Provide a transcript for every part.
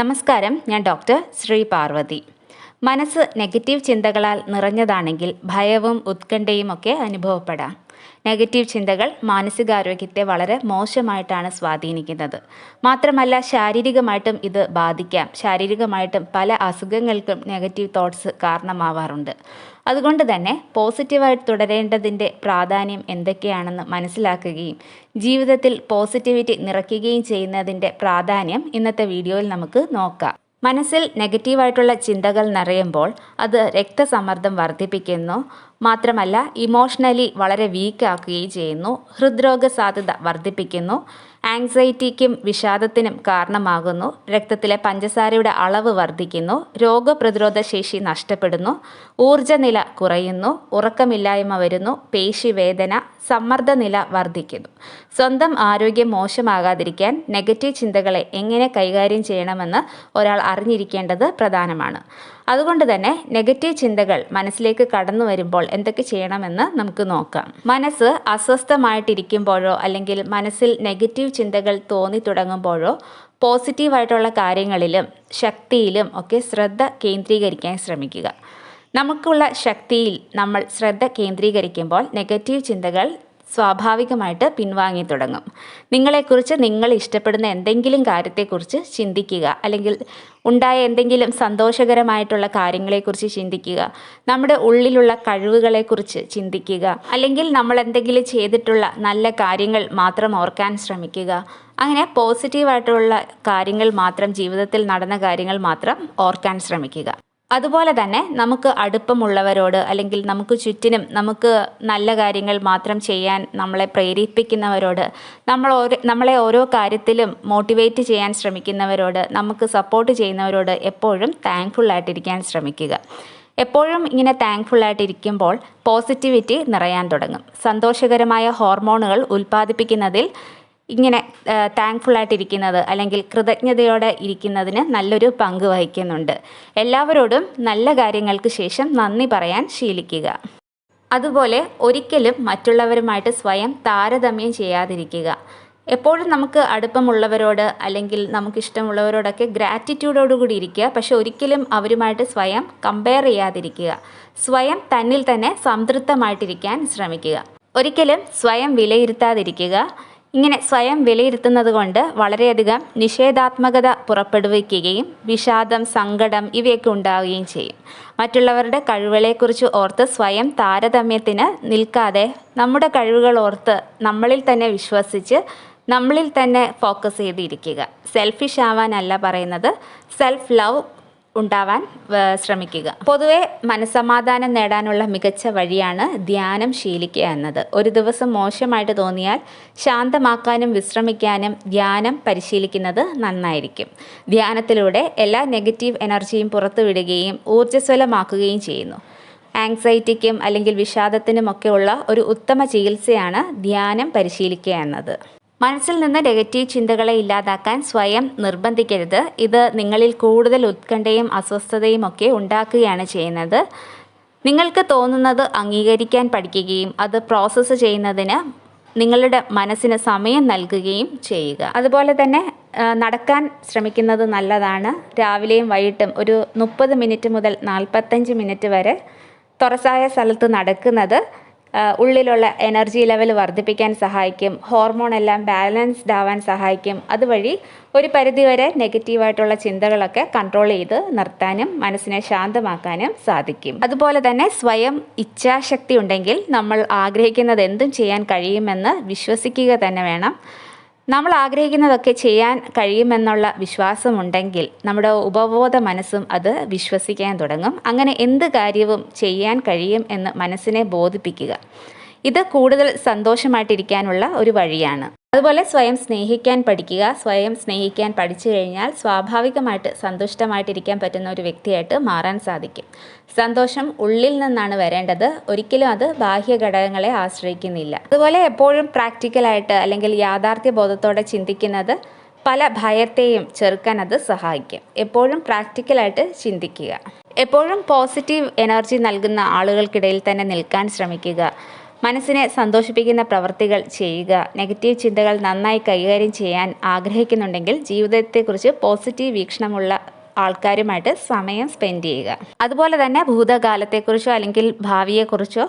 നമസ്കാരം ഞാൻ ഡോക്ടർ ശ്രീ പാർവതി. മനസ്സ് നെഗറ്റീവ് ചിന്തകളാൽ നിറഞ്ഞതാണെങ്കിൽ ഭയവും ഉത്കണ്ഠയും ഒക്കെ അനുഭവപ്പെടാം. നെഗറ്റീവ് ചിന്തകൾ മാനസികാരോഗ്യത്തെ വളരെ മോശമായിട്ടാണ് സ്വാധീനിക്കുന്നത്. മാത്രമല്ല ശാരീരികമായിട്ടും ഇത് ബാധിക്കാം. ശാരീരികമായിട്ടും പല അസുഖങ്ങൾക്കും നെഗറ്റീവ് തോട്ട്സ് കാരണമാവാറുണ്ട്. അതുകൊണ്ട് തന്നെ പോസിറ്റീവായിട്ട് തുടരേണ്ടതിന്റെ പ്രാധാന്യം എന്തൊക്കെയാണെന്ന് മനസ്സിലാക്കുകയും ജീവിതത്തിൽ പോസിറ്റിവിറ്റി നിറയ്ക്കുകയും ചെയ്യുന്നതിന്റെ പ്രാധാന്യം ഇന്നത്തെ വീഡിയോയിൽ നമുക്ക് നോക്കാം. മനസ്സിൽ നെഗറ്റീവായിട്ടുള്ള ചിന്തകൾ നിറയുമ്പോൾ അത് രക്തസമ്മർദ്ദം വർദ്ധിപ്പിക്കുന്നു. മാത്രമല്ല ഇമോഷണലി വളരെ വീക്കാക്കുകയും ചെയ്യുന്നു. ഹൃദ്രോഗ സാധ്യത വർദ്ധിപ്പിക്കുന്നു. ആങ്സൈറ്റിക്കും വിഷാദത്തിനും കാരണമാകുന്നു. രക്തത്തിലെ പഞ്ചസാരയുടെ അളവ് വർദ്ധിക്കുന്നു. രോഗപ്രതിരോധ ശേഷി നഷ്ടപ്പെടുന്നു. ഊർജനില കുറയുന്നു. ഉറക്കമില്ലായ്മ വരുന്നു. പേശിവേദന സമ്മർദ്ദനില വർദ്ധിക്കുന്നു. സ്വന്തം ആരോഗ്യം മോശമാകാതിരിക്കാൻ നെഗറ്റീവ് ചിന്തകളെ എങ്ങനെ കൈകാര്യം ചെയ്യണമെന്ന് ഒരാൾ അറിഞ്ഞിരിക്കേണ്ടത് പ്രധാനമാണ്. അതുകൊണ്ട് തന്നെ നെഗറ്റീവ് ചിന്തകൾ മനസ്സിലേക്ക് കടന്നു വരുമ്പോൾ എന്തൊക്കെ ചെയ്യണമെന്ന് നമുക്ക് നോക്കാം. മനസ്സ് അസ്വസ്ഥമായിട്ടിരിക്കുമ്പോഴോ അല്ലെങ്കിൽ മനസ്സിൽ നെഗറ്റീവ് ചിന്തകൾ തോന്നി തുടങ്ങുമ്പോഴോ പോസിറ്റീവായിട്ടുള്ള കാര്യങ്ങളിലും ശക്തിയിലും ഒക്കെ ശ്രദ്ധ കേന്ദ്രീകരിക്കാൻ ശ്രമിക്കുക. നമുക്കുള്ള ശക്തിയിൽ നമ്മൾ ശ്രദ്ധ കേന്ദ്രീകരിക്കുമ്പോൾ നെഗറ്റീവ് ചിന്തകൾ സ്വാഭാവികമായിട്ട് പിൻവാങ്ങി തുടങ്ങും. നിങ്ങളെക്കുറിച്ച് നിങ്ങൾ ഇഷ്ടപ്പെടുന്ന എന്തെങ്കിലും കാര്യത്തെക്കുറിച്ച് ചിന്തിക്കുക അല്ലെങ്കിൽ ഉണ്ടായ എന്തെങ്കിലും സന്തോഷകരമായിട്ടുള്ള കാര്യങ്ങളെക്കുറിച്ച് ചിന്തിക്കുക നമ്മുടെ ഉള്ളിലുള്ള കഴിവുകളെക്കുറിച്ച് ചിന്തിക്കുക അല്ലെങ്കിൽ നമ്മൾ എന്തെങ്കിലും ചെയ്തിട്ടുള്ള നല്ല കാര്യങ്ങൾ മാത്രം ഓർക്കാൻ ശ്രമിക്കുക. അങ്ങനെ പോസിറ്റീവായിട്ടുള്ള കാര്യങ്ങൾ മാത്രം ജീവിതത്തിൽ നടന്ന കാര്യങ്ങൾ മാത്രം ഓർക്കാൻ ശ്രമിക്കുക. അതുപോലെ തന്നെ നമുക്ക് അടുപ്പമുള്ളവരോട് അല്ലെങ്കിൽ നമുക്ക് ചുറ്റിനും നമുക്ക് നല്ല കാര്യങ്ങൾ മാത്രം ചെയ്യാൻ നമ്മളെ പ്രേരിപ്പിക്കുന്നവരോട് നമ്മൾ ഓരോ നമ്മളെ ഓരോ കാര്യത്തിലും മോട്ടിവേറ്റ് ചെയ്യാൻ ശ്രമിക്കുന്നവരോട് നമുക്ക് സപ്പോർട്ട് ചെയ്യുന്നവരോട് എപ്പോഴും താങ്ക്ഫുൾ ആയിട്ടിരിക്കാൻ ശ്രമിക്കുക. എപ്പോഴും ഇങ്ങനെ താങ്ക്ഫുൾ ആയിട്ടിരിക്കുമ്പോൾ പോസിറ്റിവിറ്റി നിറയാൻ തുടങ്ങും. സന്തോഷകരമായ ഹോർമോണുകൾ ഉൽപ്പാദിപ്പിക്കുന്നതിൽ ഇങ്ങനെ താങ്ക്ഫുള്ളായിട്ടിരിക്കുന്നത് അല്ലെങ്കിൽ കൃതജ്ഞതയോടെ ഇരിക്കുന്നതിന് നല്ലൊരു പങ്ക് വഹിക്കുന്നുണ്ട്. എല്ലാവരോടും നല്ല കാര്യങ്ങൾക്ക് ശേഷം നന്ദി പറയാൻ ശീലിക്കുക. അതുപോലെ ഒരിക്കലും മറ്റുള്ളവരുമായിട്ട് സ്വയം താരതമ്യം ചെയ്യാതിരിക്കുക. എപ്പോഴും നമുക്ക് അടുപ്പമുള്ളവരോട് അല്ലെങ്കിൽ നമുക്കിഷ്ടമുള്ളവരോടൊക്കെ ഗ്രാറ്റിറ്റ്യൂഡോടുകൂടി ഇരിക്കുക. പക്ഷെ ഒരിക്കലും അവരുമായിട്ട് സ്വയം കമ്പയർ ചെയ്യാതിരിക്കുക. സ്വയം തന്നിൽ തന്നെ സംതൃപ്തമായിട്ടിരിക്കാൻ ശ്രമിക്കുക. ഒരിക്കലും സ്വയം വിലയിരുത്താതിരിക്കുക. ഇങ്ങനെ സ്വയം വിലയിരുത്തുന്നത് കൊണ്ട് വളരെയധികം നിഷേധാത്മകത പുറപ്പെടുവിക്കുകയും വിഷാദം സങ്കടം ഇവയൊക്കെ ഉണ്ടാവുകയും ചെയ്യും. മറ്റുള്ളവരുടെ കഴിവുകളെക്കുറിച്ച് ഓർത്ത് സ്വയം താരതമ്യത്തിന് നിൽക്കാതെ നമ്മുടെ കഴിവുകൾ ഓർത്ത് നമ്മളിൽ തന്നെ വിശ്വസിച്ച് നമ്മളിൽ തന്നെ ഫോക്കസ് ചെയ്തിരിക്കുക. സെൽഫിഷ് ആവാനല്ല പറയുന്നത്. സെൽഫ് ലവ് ഉണ്ടാവാൻ ശ്രമിക്കുക. പൊതുവെ മനസമാധാനം നേടാനുള്ള മികച്ച വഴിയാണ് ധ്യാനം ശീലിക്കുക എന്നത്. ഒരു ദിവസം മോശമായിട്ട് തോന്നിയാൽ ശാന്തമാക്കാനും വിശ്രമിക്കാനും ധ്യാനം പരിശീലിക്കുന്നത് നന്നായിരിക്കും. ധ്യാനത്തിലൂടെ എല്ലാ നെഗറ്റീവ് എനർജിയും പുറത്തുവിടുകയും ഊർജസ്വലമാക്കുകയും ചെയ്യുന്നു. ആങ്സൈറ്റിക്കും അല്ലെങ്കിൽ വിഷാദത്തിനുമൊക്കെയുള്ള ഒരു ഉത്തമ ചികിത്സയാണ് ധ്യാനം പരിശീലിക്കുക എന്നത്. മനസ്സിൽ നിന്ന് നെഗറ്റീവ് ചിന്തകളെ ഇല്ലാതാക്കാൻ സ്വയം നിർബന്ധിക്കരുത്. ഇത് നിങ്ങളിൽ കൂടുതൽ ഉത്കണ്ഠയും അസ്വസ്ഥതയും ഒക്കെ ഉണ്ടാക്കുകയാണ് ചെയ്യുന്നത്. നിങ്ങൾക്ക് തോന്നുന്നത് അംഗീകരിക്കാൻ പഠിക്കുകയും അത് പ്രോസസ്സ് ചെയ്യുന്നതിന് നിങ്ങളുടെ മനസ്സിന് സമയം നൽകുകയും ചെയ്യുക. അതുപോലെ തന്നെ നടക്കാൻ ശ്രമിക്കുന്നത് നല്ലതാണ്. രാവിലെയും വൈകിട്ടും ഒരു മുപ്പത് മിനിറ്റ് മുതൽ നാൽപ്പത്തഞ്ച് മിനിറ്റ് വരെ തുറസായ സ്ഥലത്ത് നടക്കുന്നത് ഉള്ളിലുള്ള എനർജി ലെവൽ വർദ്ധിപ്പിക്കാൻ സഹായിക്കും. ഹോർമോൺ എല്ലാം ബാലൻസ്ഡ് ആവാൻ സഹായിക്കും. അതുവഴി ഒരു പരിധിവരെ നെഗറ്റീവായിട്ടുള്ള ചിന്തകളൊക്കെ കൺട്രോൾ ചെയ്ത് നിർത്താനും മനസ്സിനെ ശാന്തമാക്കാനും സാധിക്കും. അതുപോലെ തന്നെ സ്വയം ഇച്ഛാശക്തി ഉണ്ടെങ്കിൽ നമ്മൾ ആഗ്രഹിക്കുന്നത് എന്തും ചെയ്യാൻ കഴിയുമെന്ന് വിശ്വസിക്കുക തന്നെ വേണം. നമ്മൾ ആഗ്രഹിക്കുന്നതൊക്കെ ചെയ്യാൻ കഴിയുമെന്നുള്ള വിശ്വാസമുണ്ടെങ്കിൽ നമ്മുടെ ഉപബോധ മനസ്സും അത് വിശ്വസിക്കാൻ തുടങ്ങും. അങ്ങനെ എന്ത് കാര്യവും ചെയ്യാൻ കഴിയും എന്ന് മനസ്സിനെ ബോധിപ്പിക്കുക. ഇത് കൂടുതൽ സന്തോഷമായിട്ടിരിക്കാനുള്ള ഒരു വഴിയാണ്. അതുപോലെ സ്വയം സ്നേഹിക്കാൻ പഠിക്കുക സ്വയം സ്നേഹിക്കാൻ പഠിച്ചു കഴിഞ്ഞാൽ സ്വാഭാവികമായിട്ട് സന്തുഷ്ടമായിട്ടിരിക്കാൻ പറ്റുന്ന ഒരു വ്യക്തിയായിട്ട് മാറാൻ സാധിക്കും. സന്തോഷം ഉള്ളിൽ നിന്നാണ് വരേണ്ടത്. ഒരിക്കലും അത് ബാഹ്യ ഘടകങ്ങളെ ആശ്രയിക്കുന്നില്ല. അതുപോലെ എപ്പോഴും പ്രാക്ടിക്കലായിട്ട് അല്ലെങ്കിൽ യാഥാർത്ഥ്യ ബോധത്തോടെ ചിന്തിക്കുന്നത് പല ഭയത്തെയും ചെറുക്കാൻ അത് സഹായിക്കും. എപ്പോഴും പ്രാക്ടിക്കലായിട്ട് ചിന്തിക്കുക. എപ്പോഴും പോസിറ്റീവ് എനർജി നൽകുന്ന ആളുകൾക്കിടയിൽ തന്നെ നിൽക്കാൻ ശ്രമിക്കുക. മനസ്സിനെ സന്തോഷിപ്പിക്കുന്ന പ്രവൃത്തികൾ ചെയ്യുക നെഗറ്റീവ് ചിന്തകൾ നന്നായി കൈകാര്യം ചെയ്യാൻ ആഗ്രഹിക്കുന്നുണ്ടെങ്കിൽ ജീവിതത്തെക്കുറിച്ച് പോസിറ്റീവ് വീക്ഷണമുള്ള ആൾക്കാരുമായിട്ട് സമയം സ്പെൻഡ് ചെയ്യുക. അതുപോലെ തന്നെ ഭൂതകാലത്തെക്കുറിച്ചോ അല്ലെങ്കിൽ ഭാവിയെക്കുറിച്ചോ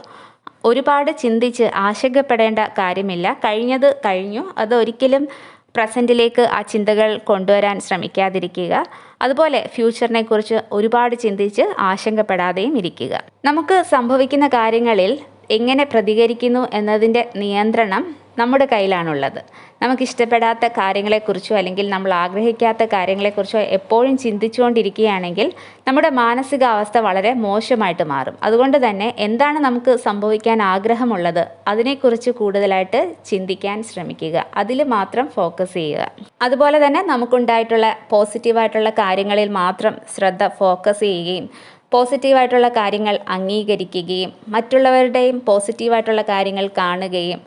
ഒരുപാട് ചിന്തിച്ച് ആശങ്കപ്പെടേണ്ട കാര്യമില്ല. കഴിഞ്ഞത് കഴിഞ്ഞു. അത് ഒരിക്കലും പ്രസന്റിലേക്ക് ആ ചിന്തകൾ കൊണ്ടുവരാൻ ശ്രമിക്കാതിരിക്കുക. അതുപോലെ ഫ്യൂച്ചറിനെ കുറിച്ച് ഒരുപാട് ചിന്തിച്ച് ആശങ്കപ്പെടാതെയും ഇരിക്കുക. നമുക്ക് സംഭവിക്കുന്ന കാര്യങ്ങളിൽ എങ്ങനെ പ്രതികരിക്കുന്നു എന്നതിന്റെ നിയന്ത്രണം നമ്മുടെ കയ്യിലാണുള്ളത്. നമുക്കിഷ്ടപ്പെടാത്ത കാര്യങ്ങളെക്കുറിച്ചോ അല്ലെങ്കിൽ നമ്മൾ ആഗ്രഹിക്കാത്ത കാര്യങ്ങളെക്കുറിച്ചോ എപ്പോഴും ചിന്തിച്ചുകൊണ്ടിരിക്കുകയാണെങ്കിൽ നമ്മുടെ മാനസികാവസ്ഥ വളരെ മോശമായിട്ട് മാറും. അതുകൊണ്ട് തന്നെ എന്താണ് നമുക്ക് സംഭവിക്കാൻ ആഗ്രഹമുള്ളത് അതിനെക്കുറിച്ച് കൂടുതലായിട്ട് ചിന്തിക്കാൻ ശ്രമിക്കുക. അതിൽ മാത്രം ഫോക്കസ് ചെയ്യുക. അതുപോലെ തന്നെ നമുക്കുണ്ടായിട്ടുള്ള പോസിറ്റീവായിട്ടുള്ള കാര്യങ്ങളിൽ മാത്രം ശ്രദ്ധ ഫോക്കസ് ചെയ്യുകയും പോസിറ്റീവായിട്ടുള്ള കാര്യങ്ങൾ അംഗീകരിക്കുകയും മറ്റുള്ളവരുടെയും പോസിറ്റീവായിട്ടുള്ള കാര്യങ്ങൾ കാണുകയും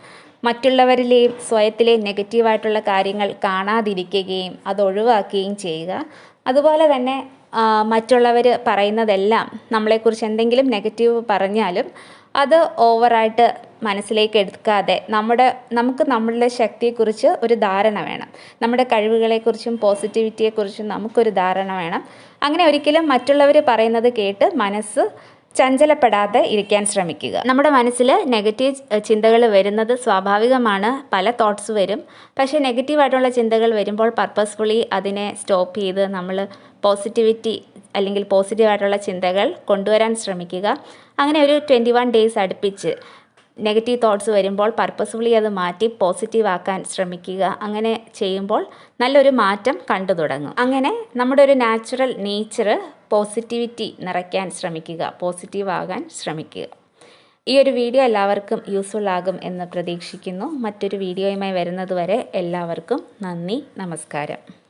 മറ്റുള്ളവരിലെയും സ്വയത്തിലെ നെഗറ്റീവായിട്ടുള്ള കാര്യങ്ങൾ കാണാതിരിക്കുകയും അത് ഒഴിവാക്കുകയും ചെയ്യുക. അതുപോലെ തന്നെ മറ്റുള്ളവർ പറയുന്നതെല്ലാം നമ്മളെക്കുറിച്ച് എന്തെങ്കിലും നെഗറ്റീവ് പറഞ്ഞാലും അത് ഓവറായിട്ട് മനസ്സിലേക്ക് എടുക്കാതെ നമ്മുടെ നമുക്ക് നമ്മളുടെ ശക്തിയെക്കുറിച്ച് ഒരു ധാരണ വേണം. നമ്മുടെ കഴിവുകളെക്കുറിച്ചും പോസിറ്റിവിറ്റിയെക്കുറിച്ചും നമുക്കൊരു ധാരണ വേണം. അങ്ങനെ ഒരിക്കലും മറ്റുള്ളവർ പറയുന്നത് കേട്ട് മനസ്സ് ചഞ്ചലപ്പെടാതെ ഇരിക്കാൻ ശ്രമിക്കുക. നമ്മുടെ മനസ്സിൽ നെഗറ്റീവ് ചിന്തകൾ വരുന്നത് സ്വാഭാവികമാണ്. പല തോട്ട്സ് വരും. പക്ഷേ നെഗറ്റീവായിട്ടുള്ള ചിന്തകൾ വരുമ്പോൾ പർപ്പസ്ഫുള്ളി അതിനെ സ്റ്റോപ്പ് ചെയ്ത് നമ്മൾ പോസിറ്റിവിറ്റി അല്ലെങ്കിൽ പോസിറ്റീവായിട്ടുള്ള ചിന്തകൾ കൊണ്ടുവരാൻ ശ്രമിക്കുക. അങ്ങനെ ഒരു ട്വന്റി വൺ ഡേയ്സ് അടുപ്പിച്ച് നെഗറ്റീവ് തോട്ട്സ് വരുമ്പോൾ പർപ്പസ്ഫുള്ളി അത് മാറ്റി പോസിറ്റീവ് ആക്കാൻ ശ്രമിക്കുക. അങ്ങനെ ചെയ്യുമ്പോൾ നല്ലൊരു മാറ്റം കണ്ടു തുടങ്ങും. അങ്ങനെ നമ്മുടെ ഒരു നാച്ചുറൽ നേച്ചർ പോസിറ്റിവിറ്റി നിറയ്ക്കാൻ ശ്രമിക്കുക പോസിറ്റീവ് ആകാൻ ശ്രമിക്കുക. ഈ ഒരു വീഡിയോ എല്ലാവർക്കും യൂസ്ഫുൾ ആകും എന്ന് പ്രതീക്ഷിക്കുന്നു. മറ്റൊരു വീഡിയോയുമായി വരുന്നതുവരെ എല്ലാവർക്കും നന്ദി നമസ്കാരം.